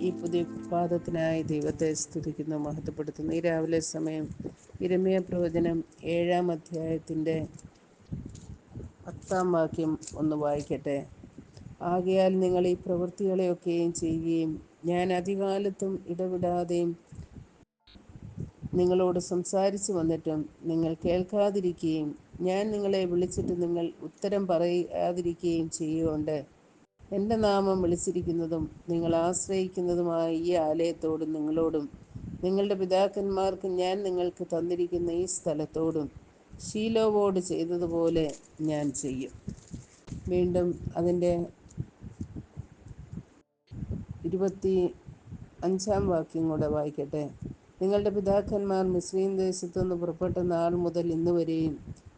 പ്രഭാതത്തിനായി ദൈവത്തെ സ്തുതിക്കുന്നു മഹത്വപ്പെടുത്തുന്നു. ഈ രാവിലെ സമയം ഇരമ്യ പ്രവചനം ഏഴാം അധ്യായത്തിന്റെ പത്താം വാക്യം ഒന്ന് വായിക്കട്ടെ. ആകയാൽ നിങ്ങൾ ഈ പ്രവൃത്തികളെയൊക്കെയും ചെയ്യുകയും ഞാൻ അധികാലത്തും ഇടവിടാതെയും നിങ്ങളോട് സംസാരിച്ചു വന്നിട്ടും നിങ്ങൾ കേൾക്കാതിരിക്കുകയും ഞാൻ നിങ്ങളെ വിളിച്ചിട്ട് നിങ്ങൾ ഉത്തരം പറയാതിരിക്കുകയും ചെയ്യുകൊണ്ട് എന്റെ നാമം വിളിച്ചിരിക്കുന്നതും നിങ്ങൾ ആശ്രയിക്കുന്നതുമായ ഈ ആലയത്തോടും നിങ്ങളോടും നിങ്ങളുടെ പിതാക്കന്മാർക്ക് ഞാൻ നിങ്ങൾക്ക് തന്നിരിക്കുന്ന ഈ സ്ഥലത്തോടും ശീലോവോട് ചെയ്തതുപോലെ ഞാൻ ചെയ്യും. വീണ്ടും അതിന്റെ ഇരുപത്തി അഞ്ചാം വാക്യം കൂടെ വായിക്കട്ടെ. നിങ്ങളുടെ പിതാക്കന്മാർ മിസ്രീം ദേശത്തു നിന്ന് പുറപ്പെട്ട നാൾ മുതൽ ഇന്ന് വരെയും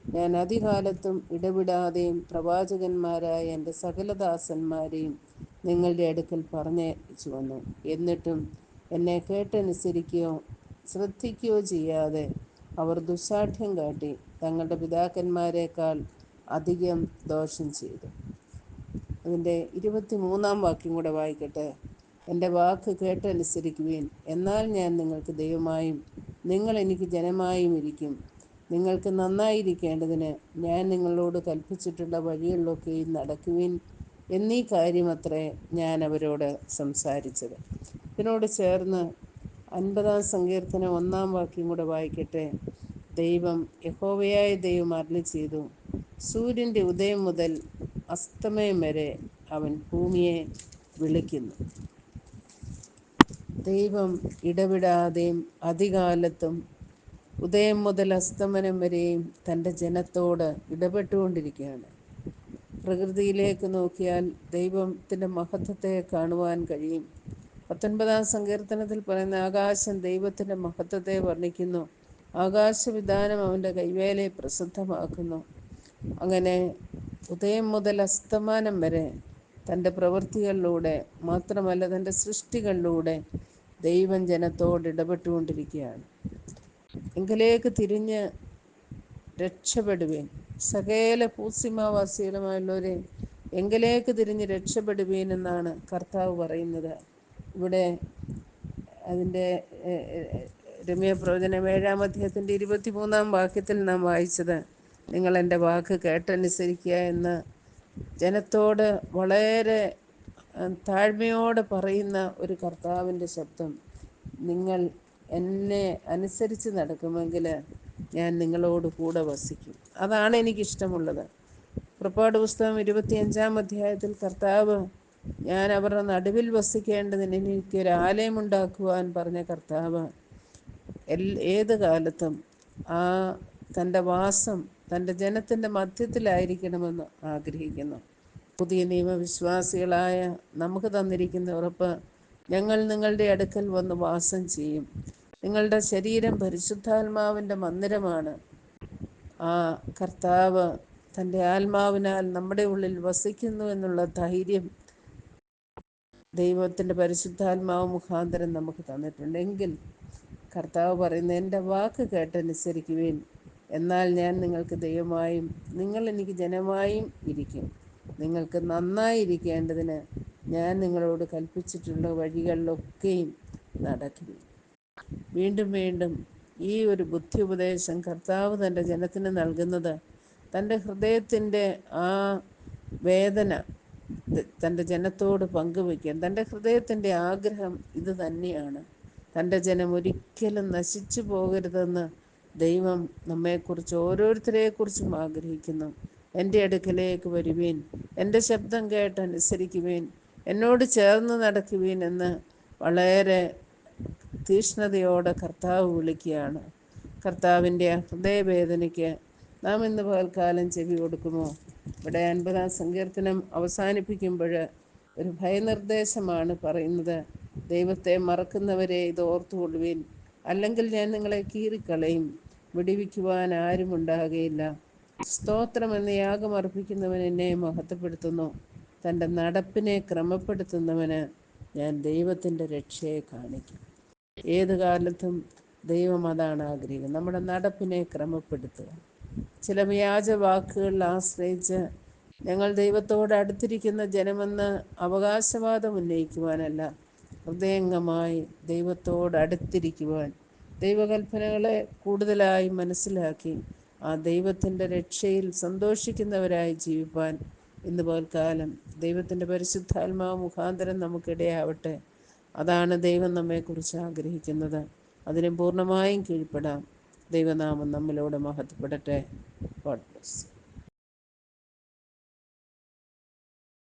ഞാൻ അധികാലത്തും ഇടപെടാതെയും പ്രവാചകന്മാരായ എന്റെ സകലദാസന്മാരെയും നിങ്ങളുടെ അടുക്കൽ പറഞ്ഞയച്ചു വന്നു. എന്നിട്ടും എന്നെ കേട്ടനുസരിക്കുകയോ ശ്രദ്ധിക്കുകയോ ചെയ്യാതെ അവർ ദുസ്സാഠ്യം കാട്ടി തങ്ങളുടെ പിതാക്കന്മാരെക്കാൾ അധികം ദോഷം ചെയ്തു. അതിന്റെ ഇരുപത്തി മൂന്നാം വാക്യം കൂടെ വായിക്കട്ടെ. എന്റെ വാക്ക് കേട്ടനുസരിക്കുവേൻ. എന്നാൽ ഞാൻ നിങ്ങൾക്ക് ദൈവമായും നിങ്ങൾ എനിക്ക് ജനമായും ഇരിക്കും. നിങ്ങൾക്ക് നന്നായിരിക്കേണ്ടതിന് ഞാൻ നിങ്ങളോട് കൽപ്പിച്ചിട്ടുള്ള വഴികളിലൊക്കെയും നടക്കുവിൻ എന്നീ കാര്യമത്രേ ഞാൻ അവരോട് സംസാരിച്ചത്. ഇതിനോട് ചേർന്ന് അൻപതാം സങ്കീർത്തനം ഒന്നാം വാക്യം കൂടെ വായിക്കട്ടെ. ദൈവം യഹോവയായ ദൈവം അറിഞ്ഞു ചെയ്തു സൂര്യന്റെ ഉദയം മുതൽ അസ്തമയം വരെ അവൻ ഭൂമിയെ വിളിക്കുന്നു. ദൈവം ഇടവിടാതെയും അധികാലത്തും ഉദയം മുതൽ അസ്തമനം വരെയും തന്റെ ജനത്തോട് ഇടപെട്ടുകൊണ്ടിരിക്കുകയാണ്. പ്രകൃതിയിലേക്ക് നോക്കിയാൽ ദൈവത്തിന്റെ മഹത്വത്തെ കാണുവാൻ കഴിയും. പത്തൊൻപതാം സങ്കീർത്തനത്തിൽ പറയുന്ന ആകാശം ദൈവത്തിന്റെ മഹത്വത്തെ വർണിക്കുന്നു. ആകാശവിധാനം അവന്റെ കൈവേലയെ പ്രസിദ്ധമാക്കുന്നു. അങ്ങനെ ഉദയം മുതൽ അസ്തമാനം വരെ തന്റെ പ്രവൃത്തികളിലൂടെ മാത്രമല്ല തന്റെ സൃഷ്ടികളിലൂടെ ദൈവം ജനത്തോട് ഇടപെട്ടുകൊണ്ടിരിക്കുകയാണ്. എങ്കിലേക്ക് തിരിഞ്ഞ് രക്ഷപ്പെടുവേൻ. സകേല പൂസിമാവാസികളുമായുള്ളവരെ എങ്കിലേക്ക് തിരിഞ്ഞ് രക്ഷപ്പെടുവീൻ എന്നാണ് കർത്താവ് പറയുന്നത്. ഇവിടെ അതിന്റെ രമ്യ പ്രവചനം ഏഴാം അധ്യായത്തിന്റെ ഇരുപത്തി മൂന്നാം വാക്യത്തിൽ നാം വായിച്ചത് നിങ്ങൾ എന്റെ വാക്ക് കേട്ടനുസരിക്കുക എന്ന് ജനത്തോട് വളരെ താഴ്മയോടെ പറയുന്ന ഒരു കർത്താവിന്റെ ശബ്ദം. നിങ്ങൾ എന്നെ അനുസരിച്ച് നടക്കുമെങ്കിൽ ഞാൻ നിങ്ങളോട് കൂടെ വസിക്കും. അതാണ് എനിക്കിഷ്ടമുള്ളത്. പുറപ്പാട് പുസ്തകം ഇരുപത്തിയഞ്ചാം അധ്യായത്തിൽ കർത്താവ് ഞാൻ അവരുടെ നടുവിൽ വസിക്കേണ്ടതിന് എനിക്കൊരു ആലയമുണ്ടാക്കുവാൻ പറഞ്ഞ കർത്താവ് എൽ ഏത് കാലത്തും ആ തന്റെ വാസം തന്റെ ജനത്തിന്റെ മധ്യത്തിലായിരിക്കണമെന്ന് ആഗ്രഹിക്കുന്നു. പുതിയ നിയമവിശ്വാസികളായ നമുക്ക് തന്നിരിക്കുന്ന ഉറപ്പ് ഞങ്ങൾ നിങ്ങളുടെ അടുക്കൽ വന്ന് വാസം ചെയ്യും. നിങ്ങളുടെ ശരീരം പരിശുദ്ധാത്മാവിന്റെ മന്ദിരമാണ്. ആ കർത്താവ് തന്റെ ആത്മാവിനാൽ നമ്മുടെ ഉള്ളിൽ വസിക്കുന്നു എന്നുള്ള ധൈര്യം ദൈവത്തിന്റെ പരിശുദ്ധാത്മാവ് മുഖാന്തരം നമുക്ക് തന്നിട്ടുണ്ടെങ്കിൽ കർത്താവ് പറയുന്ന എന്റെ വാക്ക് കേട്ടനുസരിക്കുവേൻ. എന്നാൽ ഞാൻ നിങ്ങൾക്ക് ദൈവമായും നിങ്ങൾ എനിക്ക് ജനമായും ഇരിക്കും. നിങ്ങൾക്ക് നന്നായിരിക്കേണ്ടതിന് ഞാൻ നിങ്ങളോട് കൽപ്പിച്ചിട്ടുള്ള വഴികളിലൊക്കെയും നടക്കും വീണ്ടും വീണ്ടും ഈ ഒരു ബുദ്ധി ഉപദേശം കർത്താവ് തന്റെ ജനത്തിന് നൽകുന്നത് തന്റെ ഹൃദയത്തിന്റെ ആ വേദന തന്റെ ജനത്തോട് പങ്കുവയ്ക്കാൻ തന്റെ ഹൃദയത്തിന്റെ ആഗ്രഹം ഇത് തന്നെയാണ്. തന്റെ ജനം ഒരിക്കലും നശിച്ചു പോകരുതെന്ന് ദൈവം നമ്മെക്കുറിച്ച് ഓരോരുത്തരെക്കുറിച്ചും ആഗ്രഹിക്കുന്നു. എന്റെ അടുക്കലേക്ക് വരുവീൻ എന്റെ ശബ്ദം കേട്ട് അനുസരിക്കുവീൻ എന്നോട് ചേർന്ന് നടക്കുവീൻ എന്ന് വളരെ തീഷ്ണതയോടെ കർത്താവ് വിളിക്കുകയാണ്. കർത്താവിന്റെ ഹൃദയവേദനയ്ക്ക് നാം ഇന്ന് പകൽക്കാലം ചെവി കൊടുക്കുമോ? ഇവിടെ അൻപതാം സങ്കീർത്തനം അവസാനിപ്പിക്കുമ്പോൾ ഒരു ഭയനിർദ്ദേശമാണ് പറയുന്നത്. ദൈവത്തെ മറക്കുന്നവരെ ഇത് ഓർത്തുകൊള്ളുവീൻ. അല്ലെങ്കിൽ ഞാൻ നിങ്ങളെ കീറിക്കളയും. വിടിവിക്കുവാൻ ആരും ഉണ്ടാകുകയില്ല. സ്തോത്രം എന്ന യാഗം അർപ്പിക്കുന്നവൻ എന്നെ മഹത്വപ്പെടുത്തുന്നു. തന്റെ നടപ്പിനെ ക്രമപ്പെടുത്തുന്നവന് ഞാൻ ദൈവത്തിന്റെ രക്ഷയെ കാണിക്കും. ഏത് കാലത്തും ദൈവം അതാണ് ആഗ്രഹിക്കുന്നത്. നമ്മുടെ നടപ്പിനെ ക്രമപ്പെടുത്തുക. ചില വ്യാജ വാക്കുകളിൽ ആശ്രയിച്ച് ഞങ്ങൾ ദൈവത്തോട് അടുത്തിരിക്കുന്ന ജനമെന്ന് അവകാശവാദം ഉന്നയിക്കുവാനല്ല ഹൃദയംഗമായി ദൈവത്തോട് അടുത്തിരിക്കുവാൻ ദൈവകൽപ്പനകളെ കൂടുതലായി മനസ്സിലാക്കി ആ ദൈവത്തിന്റെ രക്ഷയിൽ സന്തോഷിക്കുന്നവരായി ജീവിപ്പാൻ ഇന്ന് പോൽക്കാലം ദൈവത്തിന്റെ പരിശുദ്ധാത്മാവ് മുഖാന്തരം നമുക്കിടയാവട്ടെ. അതാണ് ദൈവം നമ്മെക്കുറിച്ച് ആഗ്രഹിക്കുന്നത്. അതിന് പൂർണമായും കീഴ്പ്പെടാം. ദൈവനാമം നമ്മിലൂടെ മഹത്വപ്പെടട്ടെ. God bless